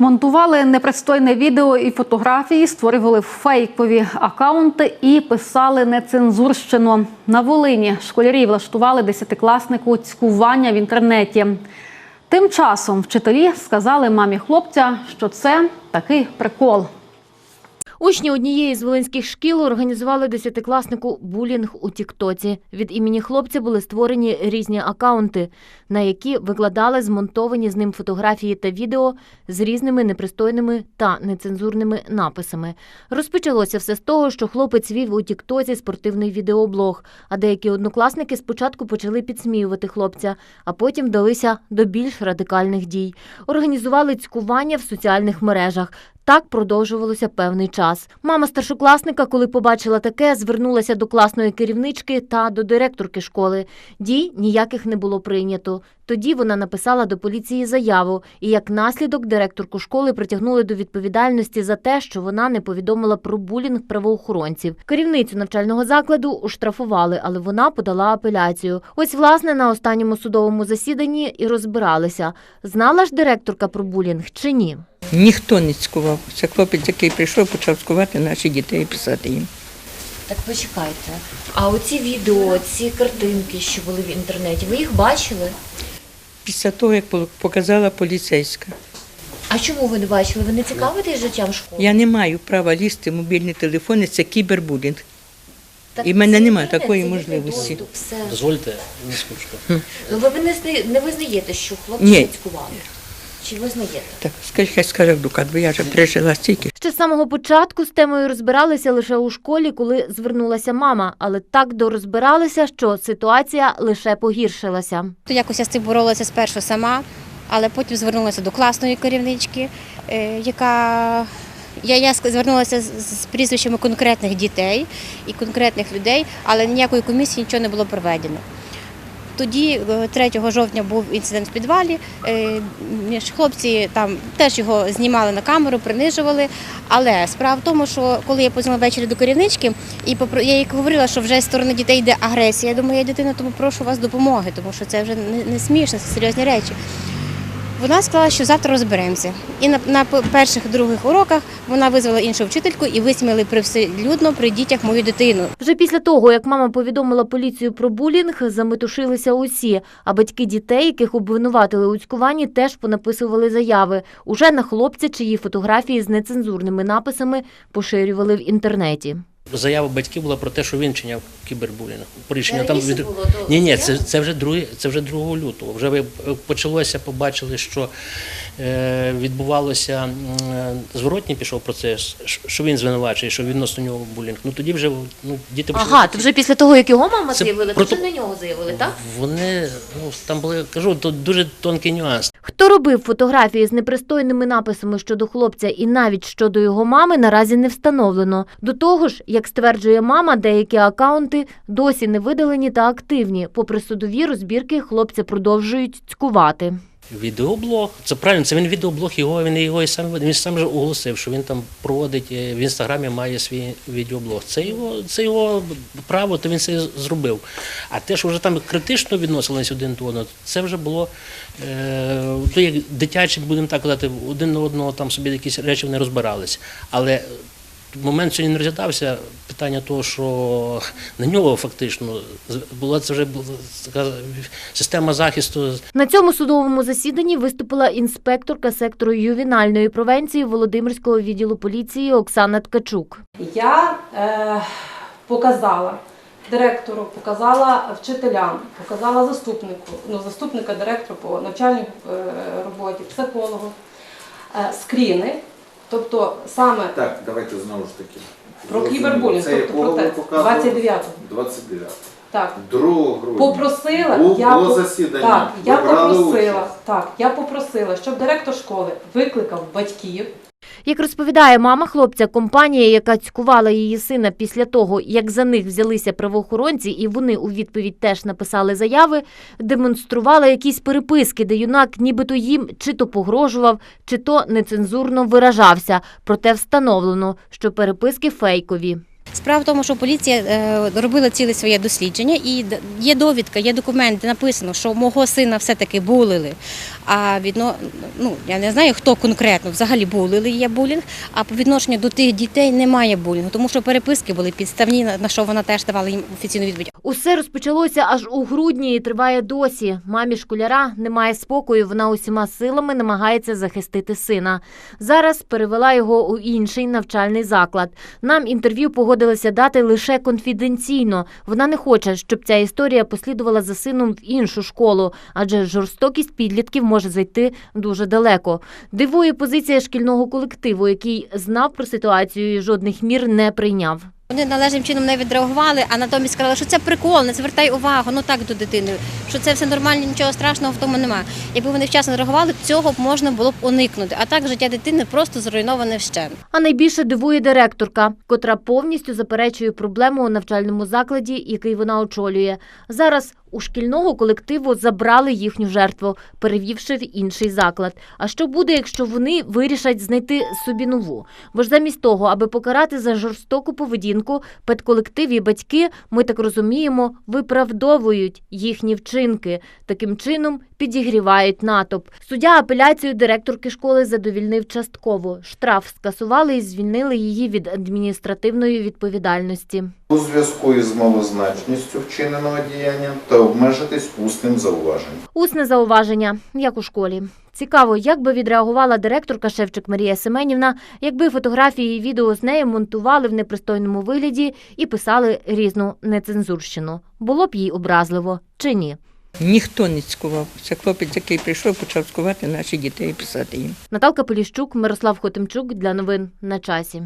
Монтували непристойне відео і фотографії, створювали фейкові акаунти і писали нецензурщину. На Волині школярі влаштували десятикласнику цькування в інтернеті. Тим часом вчителі сказали мамі хлопця, що це такий прикол. Учні однієї з волинських шкіл організували десятикласнику булінг у Тіктоці. Від імені хлопця були створені різні акаунти, на які викладали змонтовані з ним фотографії та відео з різними непристойними та нецензурними написами. Розпочалося все з того, що хлопець вів у Тіктоці спортивний відеоблог, а деякі однокласники спочатку почали підсміювати хлопця, а потім вдалися до більш радикальних дій. Організували цькування в соціальних мережах. Так продовжувалося певний час. Мама старшокласника, коли побачила таке, звернулася до класної керівнички та до директорки школи. Дій ніяких не було прийнято. Тоді вона написала до поліції заяву, і як наслідок директорку школи притягнули до відповідальності за те, що вона не повідомила про булінг правоохоронців. Керівницю навчального закладу оштрафували, але вона подала апеляцію. Ось власне на останньому судовому засіданні і розбиралися. Знала ж директорка про булінг чи ні? Ніхто не цькував. Це хлопець, який прийшов, почав цькувати наших дітей і писати їм. Так почекайте. А оці відео, ці картинки, що були в інтернеті, ви їх бачили? Після того, як показала поліцейська, А чому ви не бачили? Ви не цікавитесь життям школи? я не маю права лізти в мобільні телефони, це кібербулінг. Так і в мене це немає такої це можливості. доступ, все. Дозвольте, не скучно. Ну ви не, зна- не визнаєте, що хлопці Ні. цькували? Чи визнаєте? Так, скажи, хай скаже адвокат, бо я вже пережила стільки. Ще з самого початку з темою розбиралися лише у школі, коли звернулася мама, але так дорозбиралися, що ситуація лише погіршилася. То якось я з цим боролася спершу сама, але потім звернулася до класної керівнички, е, яка я, я ск- звернулася з, з прізвищами конкретних дітей і конкретних людей, але ніякої комісії нічого не було проведено. Тоді, е, 3 жовтня, був інцидент в підвалі. е, Хлопці там теж його знімали на камеру, принижували. Але справа в тому, що коли я позвонила ввечері до керівнички, і я їй говорила, що вже з сторони дітей йде агресія. Я думаю, я дитина, тому прошу вас допомоги, тому що це вже не смішно, це серйозні речі. Вона сказала, що завтра розберемося. І на, на перших других уроках вона визвала іншу вчительку і висміяли привселюдно при дітях мою дитину. Вже після того, як мама повідомила поліцію про булінг, заметушилися усі, а батьки дітей, яких обвинуватили у цькуванні, теж понаписували заяви. Уже на хлопця, чиї фотографії з нецензурними написами поширювали в інтернеті. Заява батьків була про те, що він чиняв кібербулінг. Рішення там Раніше від... було, то Ні, ні, це, це вже другий, це вже 2 лютого. Вже е, почалося, побачили, що е, відбувалося е, зворотній пішов процес, що- що він звинувачує, що відносно нього булінг. Ну тоді вже ну, діти почали. Ага, то вже після того, як його мама Це заявила, то вже на нього заявили, так? Вони ну там були, кажу, то дуже тонкий нюанс. Хто робив фотографії з непристойними написами щодо хлопця і навіть щодо його мами, наразі не встановлено. До того ж, як стверджує мама, деякі акаунти досі не видалені та активні. Попри судові розбірки, хлопця продовжують цькувати. Відеоблог. Це правильно, це він відеоблог його, він його і сам. Він сам же оголосив, що він там проводить е, в інстаграмі має свій відеоблог. Це його, це його право, то він це зробив. А те, що вже там критично відносились один до одного, це вже було е, то як дитячі, будемо так казати, один на одного там собі якісь речі не розбиралися. Але момент сьогодні не розглядався питання того, що на нього фактично була це вже була така система захисту На цьому судовому засіданні виступила інспекторка сектору ювенальної превенції Володимирського відділу поліції Оксана Ткачук. Я е, показала директору, показала вчителям, показала заступнику, ну, заступника директора по навчальній е, роботі, психологу, е, скріни, тобто саме Так, давайте знову ж таки. про кібербулінг, Це тобто якого про ви те, показували? 29-го. 29. Так. 2 грудня. Попросила, Було я, по- засідання, так, ви я брали попросила, участь? так, я попросила, щоб директор школи викликав батьків, Як розповідає мама хлопця, компанія, яка цькувала її сина після того, як за них взялися правоохоронці, і вони у відповідь теж написали заяви, демонструвала якісь переписки, де юнак нібито їм чи то погрожував, чи то нецензурно виражався. Проте встановлено, що переписки фейкові. Справа в тому, що поліція е, робила ціле своє дослідження, і є довідка, є документ, де написано, що мого сина все-таки булили. А відно, ну я не знаю, хто конкретно взагалі булили, є булінг. А по відношенню до тих дітей немає булінгу, тому що переписки були підставні, на що вона теж давала їм офіційну відповідь. Усе розпочалося аж у грудні і триває досі. Мамі школяра немає спокою. Вона усіма силами намагається захистити сина. Зараз перевела його у інший навчальний заклад. Нам інтерв'ю погодилася дати лише конфіденційно. Вона не хоче, щоб ця історія послідувала за сином в іншу школу, адже жорстокість підлітків може зайти дуже далеко. Дивує позиція шкільного колективу, який знав про ситуацію і жодних мір не прийняв. Вони належним чином не відреагували, а натомість сказали, що це прикол, не звертай увагу, ну так до дитини, що це все нормально, нічого страшного в тому немає. Якби вони вчасно реагували, цього б можна було б уникнути. А так життя дитини просто зруйноване вщент. А найбільше дивує директорка, котра повністю заперечує проблему у навчальному закладі, який вона очолює. Зараз у шкільного колективу забрали їхню жертву, перевівши в інший заклад. А що буде, якщо вони вирішать знайти собі нову? Бо ж замість того, аби покарати за жорстоку поведінку, педколектив і батьки, ми так розуміємо, виправдовують їхні вчинки. Таким чином підігрівають натовп. Суддя апеляцію директорки школи задовільнив частково. Штраф скасували і звільнили її від адміністративної відповідальності. У зв'язку із малозначністю вчиненого діяння та обмежитись усним зауваженням. Усне зауваження, як у школі. Цікаво, як би відреагувала директорка Шевчик Марія Семенівна, якби фотографії і відео з нею монтували в непристойному вигляді і писали різну нецензурщину. Було б їй образливо чи ні? Ніхто не цькував. Це хлопець, який прийшов, почав цькувати наші дітей і писати їм. Наталка Поліщук, Мирослав Хотимчук для новин на часі.